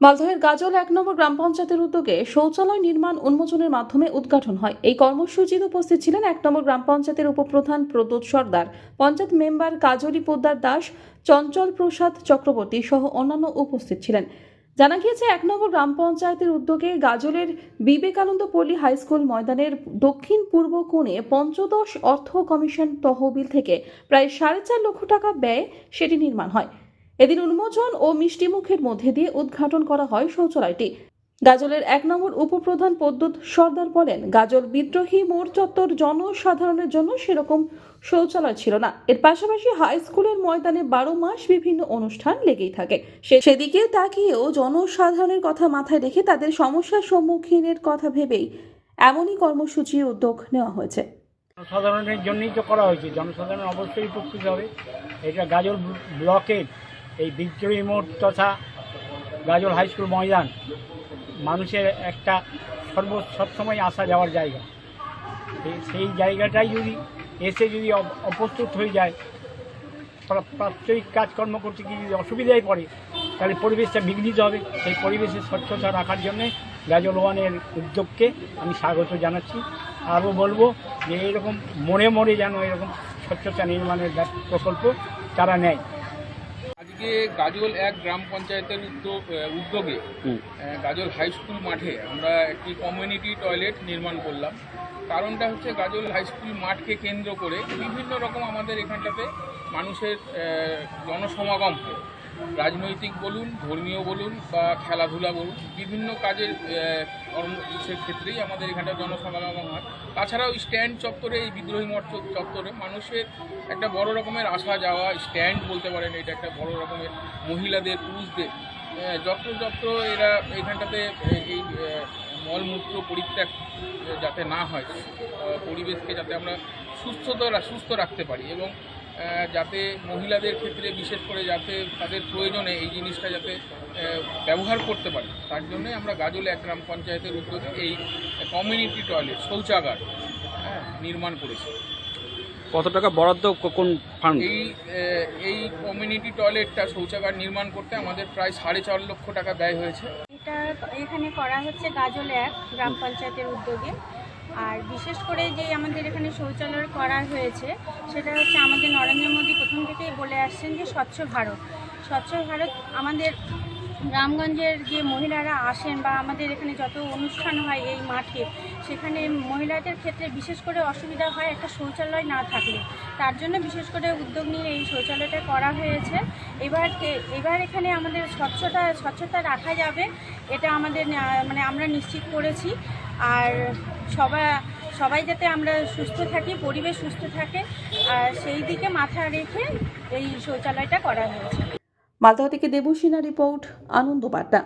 মালদহের গাজল এক নম্বর গ্রাম পঞ্চায়েতের উদ্যোগে শৌচালয় নির্মাণ উন্মোচনের মাধ্যমে উদ্ঘাটন হয়। এই কর্মসূচিতে উপস্থিত ছিলেন এক নম্বর গ্রাম পঞ্চায়েতের উপপ্রধান প্রদ্যোৎ সর্দার, পঞ্চায়েত মেম্বার কাজলী পোদ্দার দাস, চঞ্চল প্রসাদ চক্রবর্তী সহ অন্যান্য উপস্থিত ছিলেন। জানা গিয়েছে, এক নম্বর গ্রাম পঞ্চায়েতের উদ্যোগে গাজলের বিবেকানন্দ পল্লী হাইস্কুল ময়দানের দক্ষিণ পূর্ব কোণে পঞ্চদশ অর্থ কমিশন তহবিল থেকে প্রায় সাড়ে চার লক্ষ টাকা ব্যয়ে সেটি নির্মাণ হয়। এদিন উন্মোচন ও মিষ্টিমুখের মধ্যে দিয়ে উদ্ঘাটন করা হয় শৌচালয়টি। গাজলের এক নম্বর উপপ্রধান পদ্মুৎ সর্দার বলেন, গাজল বিদ্রোহী মোড় চত্বর জনসাধারণের জন্য সেরকম শৌচালয় ছিল না। এর পাশাপাশি হাই স্কুলের ময়দানে বারো মাস বিভিন্ন অনুষ্ঠান লেগেই থাকে। সেদিকে তাকিয়েও জনসাধারণের কথা মাথায় রেখে তাদের সমস্যার সম্মুখীনের কথা ভেবেই এমনই কর্মসূচির উদ্যোগ নেওয়া হয়েছে। জনসাধারণের জন্যই তো করা হয়েছে। জনসাধারণ অবশ্যই উপকৃত হবে। এটা গাজল ব্লকের এই বিদ্রোহী মোড় তথা গাজল হাই স্কুল ময়দান মানুষের একটা সর্ব, সবসময় আসা যাওয়ার জায়গা। সেই জায়গাটাই যদি এসে যদি অপ্রস্তুত হয়ে যায়, প্রা- প্রাত্যহিক কাজকর্ম করতে গিয়ে যদি অসুবিধায় পড়ে, তাহলে পরিবেশটা বিঘ্নিত হবে। সেই পরিবেশের স্বচ্ছতা রাখার জন্যে গাজল ওয়ানের উদ্যোগকে আমি স্বাগত জানাচ্ছি। আরও বলব যে এরকম মোড়ে মোড়ে যেন এরকম স্বচ্ছতা নির্মাণের প্রকল্প তারা নেয়। আজকে গাজল এক গ্রাম পঞ্চায়েতের উদ্যোগ উদ্যোগে গাজল হাই স্কুল মাঠে আমরা একটি কমিউনিটি টয়লেট নির্মাণ করলাম। কারণটা হচ্ছে গাজল হাই স্কুল মাঠকে কেন্দ্র করে বিভিন্ন রকম আমাদের এখানটাতে মানুষের জনসমাগম হয়। রাজনৈতিক বলুন, ধর্মীয় বলুন বা খেলাধুলা বলুন, বিভিন্ন কাজের ক্ষেত্রেই আমাদের এখানটা জনসমাগম হয়। তাছাড়াও স্ট্যান্ড চত্বরে, এই বিদ্রোহী মঠ চত্বরে মানুষের একটা বড় রকমের আসা যাওয়া, স্ট্যান্ড বলতে পারেন, এটা একটা বড় রকমের মহিলাদের, পুরুষদের যত্র যত্র এরা এখানটাতে এই মলমূত্র পরিত্যাগ যাতে না হয় পরিবেশকে যাতে আমরা সুস্থতা, সুস্থ রাখতে পারি এবং যাতে মহিলাদের ক্ষেত্রে বিশেষ করে যাতে তাদের প্রয়োজনে এই জিনিসটা যাতে ব্যবহার করতে পারে। তার জন্যই আমরা গাজলে এক গ্রাম পঞ্চায়েতের উদ্যোগে এই কমিউনিটি টয়লেট শৌচাগার হ্যাঁ, নির্মাণ করেছি। কত টাকা বরাদ্দ? ক- কোন ফান্ড এই এই কমিউনিটি টয়লেটটা শৌচাগার নির্মাণ করতে আমাদের প্রায় সাড়ে চার লক্ষ টাকা ব্যয় হয়েছে। এটা এখানে করা হচ্ছে গাজল এক গ্রাম পঞ্চায়েতের উদ্যোগে। আর বিশেষ করে যে আমাদের এখানে শৌচালয় করা হয়েছে, সেটা হচ্ছে আমাদের নরেন্দ্র মোদী প্রথম থেকেই বলে আসছেন যে স্বচ্ছ ভারত। স্বচ্ছ ভারত আমাদের গ্রামগঞ্জের যে মহিলারা আসেন বা আমাদের এখানে যত অনুষ্ঠান হয় এই মাঠে, সেখানে মহিলাদের ক্ষেত্রে বিশেষ করে অসুবিধা হয় একটা শৌচালয় না থাকলে। তার জন্য বিশেষ করে উদ্যোগ নিয়ে এই শৌচালয়টা করা হয়েছে। এবার এবার এখানে আমাদের স্বচ্ছতা স্বচ্ছতা রাখা যাবে, এটা আমাদের মানে আমরা নিশ্চিত করেছি। আর সবাই সবাই যাতে আমরা সুস্থ থাকি, পরিবেশ সুস্থ থাকে, আর সেই দিকে মাথা রেখে এই শৌচালয়টা করা হয়েছে। মালদহ থেকে দেবসিনা রিপোর্ট, আনন্দ বার্তা।